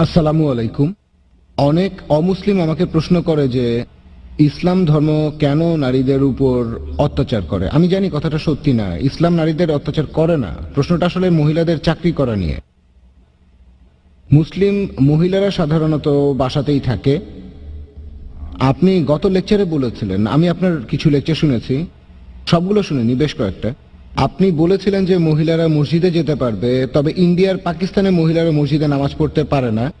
আসসালামু আলাইকুম। অনেক অমুসলিম আমাকে প্রশ্ন করে যে, ইসলাম ধর্ম কেন নারীদের উপর অত্যাচার করে? আমি জানি কথাটা সত্যি না। ইসলাম নারীদের অত্যাচার করে না। প্রশ্নটা আসলে মহিলাদের চাকরি করা নিয়ে। মুসলিম মহিলারা সাধারণত বাসাতেই থাকে। আপনি গত লেকচারে বলেছিলেন, আমি আপনার কিছু লেকচার শুনেছি, সবগুলো শুনিনি, বেশ কয়েকটা। আপনি বলেছিলেন যে মহিলারা মসজিদে যেতে পারবে, তবে ইন্ডিয়ার পাকিস্তানে মহিলারা মসজিদে নামাজ পড়তে পারে না।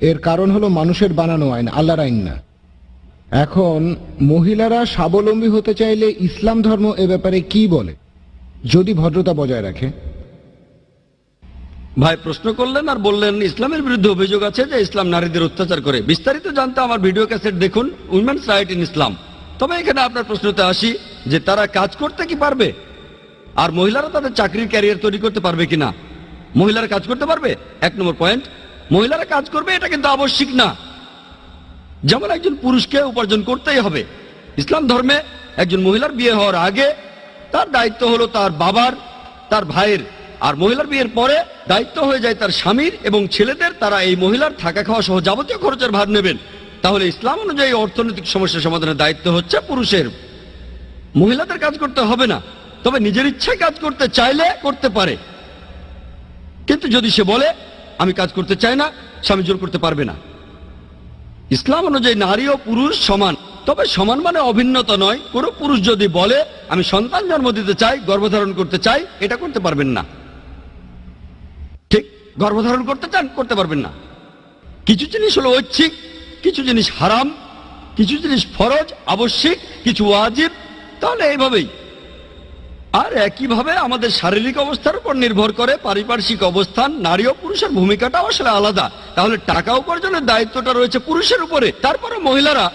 এর কারণ হলো মানুষের বানানো আইন, আল্লাহর আইন না। এখন, মহিলারা স্বাবলম্বী হতে চাইলে ইসলাম ধর্ম এ ব্যাপারে কি বলে? যদি ভদ্রতা বজায় রাখে। ভাই, প্রশ্ন করলেন আর বললেন, ইসলামের বিরুদ্ধে অভিযোগ আছে যে ইসলাম নারীদের অত্যাচার করে। বিস্তারিত জানতে আমার ভিডিও ক্যাসেট দেখুন উইমেন্স রাইট ইন ইসলাম। তবে এখানে আপনার প্রশ্নতে আসি যে তারা কাজ করতে কি পারবে? আর মহিলারা তাদের চাকরির ক্যারিয়ার তৈরি করতে পারবে কিনা? মহিলারা কাজ করতে পারবে? এক নম্বর পয়েন্ট মহিলারা কাজ করবে, এটা কিন্তু আবশ্যিক না। যেমন একজন পুরুষকে উপার্জন করতেই হবে। ইসলাম ধর্মে একজন মহিলার বিয়ে হওয়ার আগে তার দায়িত্ব হলো তার বাবার, তার ভাইয়ের। আর মহিলার বিয়ের পরে দায়িত্ব হয়ে যায় তার স্বামীর এবং ছেলেদের। তারা এই মহিলার থাকা খাওয়া সহ যাবতীয় খরচের ভার নেবেন। তাহলে ইসলাম অনুযায়ী অর্থনৈতিক সমস্যা সমাধানের দায়িত্ব হচ্ছে পুরুষের। মহিলাদের কাজ করতে হবে না। তবে নিজের ইচ্ছায় কাজ করতে চাইলে করতে পারে। কিন্তু যদি সে বলে, আমি কাজ করতে চাই না, স্বামী জোর করতে পারবে না। ইসলাম অনুযায়ী নারী ও পুরুষ সমান। তবে সমান মানে অভিন্নতা নয়। কোনো পুরুষ যদি বলে, আমি সন্তান জন্ম দিতে চাই, গর্ভধারণ করতে চাই, এটা করতে পারবেন না। ঠিক, গর্ভধারণ করতে চান, করতে পারবেন না। কিছু জিনিস হলো ঐচ্ছিক, কিছু জিনিস হারাম, কিছু জিনিস ফরজ, আবশ্যিক, কিছু ওয়াজিব, তাহলে এইভাবেই। আর একইভাবে আমাদের শারীরিক অবস্থার উপর নির্ভর করে পারিপার্শ্বিক অবস্থান, নারী ও পুরুষের ভূমিকাটাও আসলে আলাদা। তাহলে টাকা উপার্জনের দায়িত্বটা রয়েছে পুরুষের উপরে তারপরে মহিলারা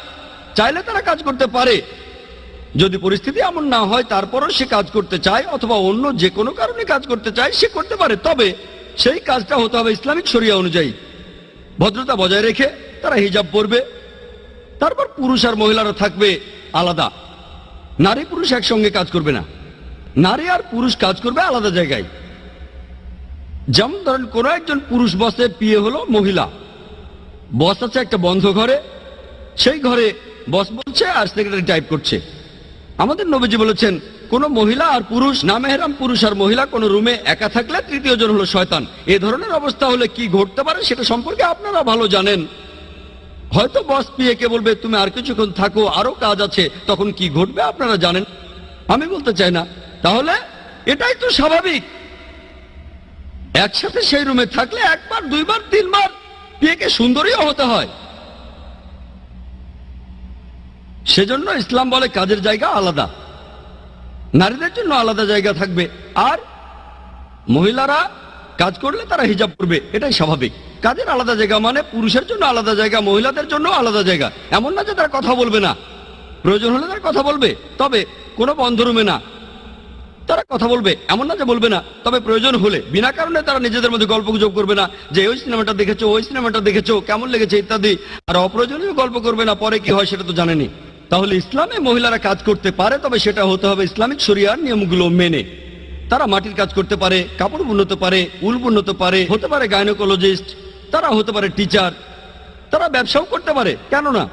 চাইলে তারা কাজ করতে পারে। যদি পরিস্থিতি এমন না হয়, তারপরও সে কাজ করতে চায় অথবা অন্য যে কোনো কারণে কাজ করতে চায়, সে করতে পারে। তবে সেই কাজটা হতে হবে ইসলামিক শরিয়া অনুযায়ী। ভদ্রতা বজায় রেখে তারা হিজাব পরবে, তারপর পুরুষ আর মহিলারা থাকবে আলাদা। নারী পুরুষ একসঙ্গে কাজ করবে না। নারী আর পুরুষ কাজ করবে আলাদা জায়গায়। যেমন ধরেন, কোনো একজন পুরুষ বসে পিয়ে হলো মহিলা। বস আছে একটা বন্ধ ঘরে, সেই ঘরে বস বলছে আর সেক্রেটারি টাইপ করছে। আমাদের নবীজি বলেছেন, কোন মহিলা আর পুরুষ, না মেহরাম পুরুষ আর মহিলা, কোন রুমে একা থাকলে তৃতীয় জন হলো শয়তান। এ ধরনের অবস্থা হলে কি ঘটতে পারে সেটা সম্পর্কে আপনারা ভালো জানেন। হয়তো বস পিএকে বলবে, তুমি আর কিছুক্ষণ থাকো, আরও কাজ আছে, তখন কি ঘটবে আপনারা জানেন? আমি বলতে চাই না। তাহলে এটাই তো স্বাভাবিক। একসাথে সেই রুমে থাকলে একবার, দুইবার, তিনবার বিয়েকে সুন্দরীও হতে হয়। সেজন্য ইসলাম বলে কাজের জায়গা আলাদা। নারীদের জন্য আলাদা জায়গা থাকবে। আর মহিলারা কাজ করলে তারা হিজাব করবে এটাই স্বাভাবিক। কাজের আলাদা জায়গা মানে পুরুষের জন্য আলাদা জায়গা, মহিলাদের জন্য আলাদা জায়গা। এমন না যে তারা কথা বলবে না। প্রয়োজন হলে তারা কথা বলবে। তবে কোনো বন্ধ রুমে না। তারা কথা বলবে, এমন না যে বলবে না, তবে প্রয়োজন হলে, বিনা কারণে তারা নিজেদের মধ্যে গল্প গুজব করবে না, যে ওই সিনেমাটা দেখেছ, ওই সিনেমাটা দেখেছ, কেমন লেগেছে ইত্যাদি, আর অপ্রয়োজনীয় গল্প করবে না, পরে কি হয় সেটা তো জানেনি। তাহলে ইসলামে মহিলারা কাজ করতে পারে, তবে সেটা হতে হবে ইসলামিক শরিয়ার নিয়মগুলো মেনে। তারা মাটির কাজ করতে পারে, কাপড় বুনতে পারে, উল বুনতে পারে, হতে পারে গাইনোকোলজিস্ট, তারা হতে পারে টিচার, তারা ব্যবসাও করতে পারে কেন না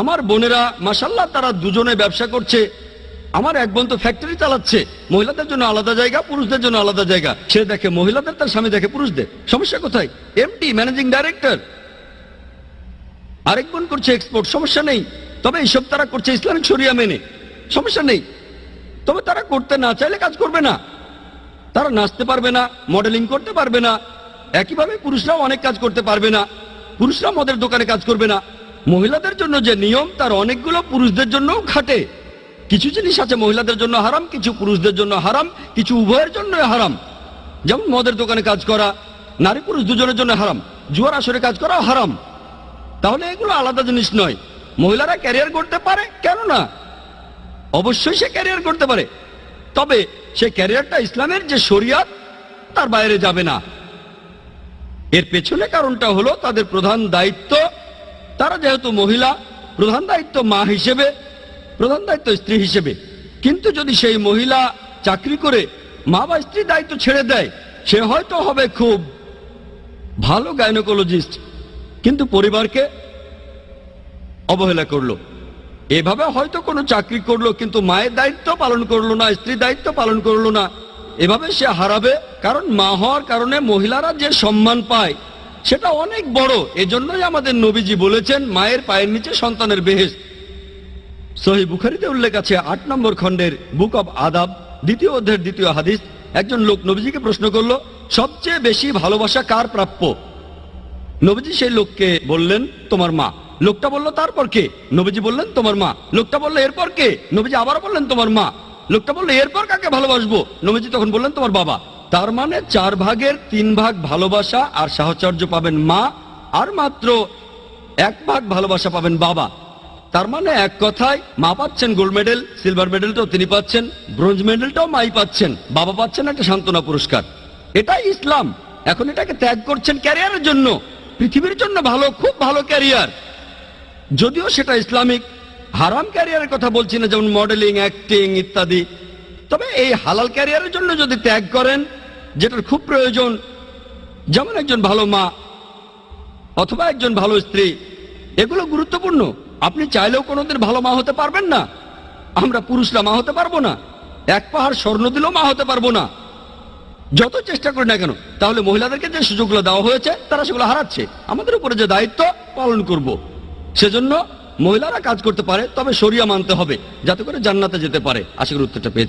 আমার বোনেরা মাসাল্লাহ তারা দুজনে ব্যবসা করছে আমার এক বোন তো ফ্যাক্টরি চালাচ্ছে। মহিলাদের জন্য আলাদা জায়গা, পুরুষদের জন্য আলাদা জায়গা। সে দেখে মহিলাদের, তার স্বামী দেখে পুরুষদের। সমস্যা কোথায়? এমটি ম্যানেজিং ডাইরেক্টর আরেক বোন করছে এক্সপোর্ট সমস্যা নেই। তবে এইসব তারা করছে ইসলামিক শরিয়া মেনে। সমস্যা নেই। তবে তারা করতে না চাইলে কাজ করবে না। তারা নাচতে পারবে না মডেলিং করতে পারবে না। একইভাবে পুরুষরাও অনেক কাজ করতে পারবে না। পুরুষরা মদের দোকানে কাজ করবে না। মহিলাদের জন্য যে নিয়ম, তার অনেকগুলো পুরুষদের জন্যও খাটে। কিছু জিনিস আছে মহিলাদের জন্য হারাম, কিছু পুরুষদের জন্য হারাম, কিছু উভয়ের জন্য হারাম। যেমন মদের দোকানে কাজ করা, নারী পুরুষ দুজনের জন্য হারাম, জুয়ার আসরে কাজ করা হারাম। তাহলে এগুলো আলাদা জিনিস নয়। মহিলারা ক্যারিয়ার করতে পারে, কেন না? অবশ্যই সে ক্যারিয়ার করতে পারে। তবে সে ক্যারিয়ারটা ইসলামের যে শরিয়াত, তার বাইরে যাবে না। এর পেছনে কারণটা হলো তাদের প্রধান দায়িত্ব, তারা যেহেতু মহিলা, প্রধান দায়িত্ব মা হিসেবে প্রধান দায়িত্ব স্ত্রী হিসেবে। কিন্তু যদি সেই মহিলা চাকরি করে মা বা স্ত্রীর দায়িত্ব ছেড়ে দেয়, সে হয়তো হবে খুব ভালো গাইনোকোলজিস্ট। কিন্তু পরিবারকে অবহেলা করল। এভাবে হয়তো কোনো চাকরি করল, কিন্তু মায়ের দায়িত্ব পালন করল না স্ত্রীর দায়িত্ব পালন করল না। এভাবে সে হারাবে, কারণ মা হওয়ার কারণে মহিলারা যে সম্মান পায়, সেটা অনেক বড়। এজন্যই আমাদের নবীজি বলেছেন, মায়ের পায়ের নিচে সন্তানের বেহেস সহি বুখারিতে উল্লেখ আছে, আট নম্বর খণ্ডের বুক অব আদাব, দ্বিতীয় অধ্যায়ের দ্বিতীয় হাদিস। একজন লোক নবীজিকে প্রশ্ন করল, সবচেয়ে বেশি ভালোবাসা কার প্রাপ্য? নবীজি সেই লোককে বললেন, তোমার মা। লোকটা বলল, তারপর কে? নবীজি বললেন, তোমার মা। লোকটা বলল, এরপর কে? নবীজি আবার বললেন, তোমার মা। লোকটা বলল, এরপর কাকে ভালোবাসবো? নবীজি তখন বললেন, তোমার বাবা। তার মানে চার ভাগের তিন ভাগ ভালোবাসা আর সাহচর্য পাবেন মা, আর মাত্র এক ভাগ ভালোবাসা পাবেন বাবা। তার মানে এক কথায়, মা পাচ্ছেন গোল্ড মেডেল সিলভার মেডেলটাও তিনি পাচ্ছেন ব্রোঞ্জ মেডেলটাও মাই পাচ্ছেন, বাবা পাচ্ছেন একটা সান্ত্বনা পুরস্কার। এটাই ইসলাম। এখন এটাকে ত্যাগ করছেন ক্যারিয়ারের জন্য। পৃথিবীর জন্য ভালো, খুব ভালো ক্যারিয়ার যদিও সেটা ইসলামিক, হারাম ক্যারিয়ারের কথা বলছি না, যেমন মডেলিং অ্যাক্টিং ইত্যাদি। তবে এই হালাল ক্যারিয়ারের জন্য যদি ত্যাগ করেন, যেটার খুব প্রয়োজন, যেমন একজন ভালো মা অথবা একজন ভালো স্ত্রী, এগুলো গুরুত্বপূর্ণ। আপনি চাইলেও কোনোদিন ভালো মা হতে পারবেন না। আমরা পুরুষরা মা হতে পারব না। এক পাহাড় স্বর্ণ দিলেও মা হতে পারব না। যত চেষ্টা করি না কেন, তাহলে মহিলাদেরকে যে সুযোগগুলো দেওয়া হয়েছে, তারা সেগুলো হারাচ্ছে। আমাদের উপরে যে দায়িত্ব, পালন করব। সেজন্য মহিলারা কাজ করতে পারে, তবে সরিয়া মানতে হবে, যাতে করে জান্নাতে যেতে পারে। আশা করি উত্তরটা পেয়েছি।